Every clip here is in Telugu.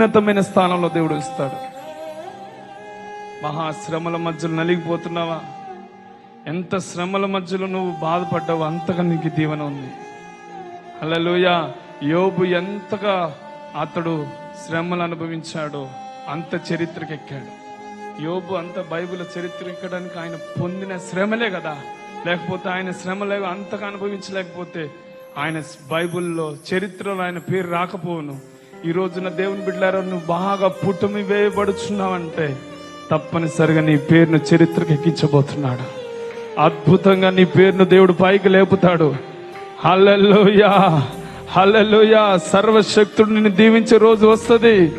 ఉన్నతమైన స్థానంలో దేవుడు ఇస్తాడు మహాశ్రమల మధ్యలో నలిగిపోతున్నావా? ఎంత శ్రమల మధ్యలో నువ్వు బాధపడ్డావు అంతగా నీకు దీవెన ఉంది. అలలోయ యోబు ఎంతగా అతడు శ్రమలు అనుభవించాడో అంత చరిత్రకెక్కాడు. యోబు అంత బైబిల్ చరిత్ర ఎక్కడానికి ఆయన పొందిన శ్రమలే కదా. లేకపోతే ఆయన శ్రమలే అంతగా అనుభవించలేకపోతే ఆయన బైబిల్లో చరిత్రలో ఆయన పేరు రాకపోవును. ఈ రోజున దేవుని బిడ్డలారా నువ్వు బాగా పుట్టుమి వేయబడుచున్నావంటే తప్పనిసరిగా నీ పేరును చరిత్రకు ఎక్కించబోతున్నాడు. అద్భుతంగా నీ పేరును దేవుడు పైకి లేపుతాడు. హల్లెలూయా హల్లెలూయా సర్వశక్తుడు నిన్ను దీవించే రోజు వస్తుంది.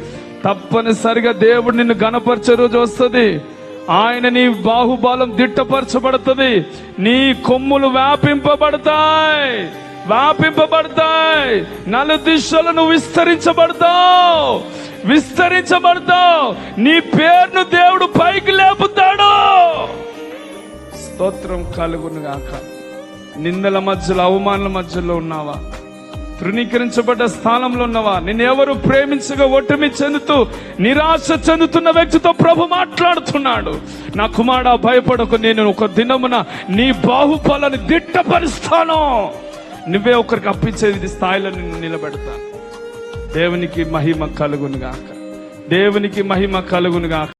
తప్పనిసరిగా దేవుడు నిన్ను గణపరిచే రోజు వస్తుంది. ఆయన నీ బాహుబలం దిట్టపరచబడుతుంది. నీ కొమ్ములు వ్యాపింపబడతాయి. వ్యాపింపబడతాయి నలు దిశలను విస్తరించబడతావు. విస్తరించబడతావు. నీ పేరును దేవుడు పైకి లేపుతాడు. స్తోత్రం కలుగును గాక నిందల మధ్యలో అవమానాల మధ్యలో ఉన్నావా? తృణీకరించబడ్డ స్థానంలో ఉన్నవా? నిన్నెవరు ప్రేమించగా ఒటమి చెందుతూ నిరాశ చెందుతున్న వ్యక్తితో ప్రభు మాట్లాడుతున్నాడు. నా కుమారుడా భయపడకు. నేను ఒక దినమున నీ బాహుబలని దిట్టపరుస్తాను. నువ్వే ఒకరికి అప్పించేది స్థాయిలో నిన్ను నిలబెడతాను. దేవునికి మహిమ కలుగునుగాక. దేవునికి మహిమ కలుగునుగాక.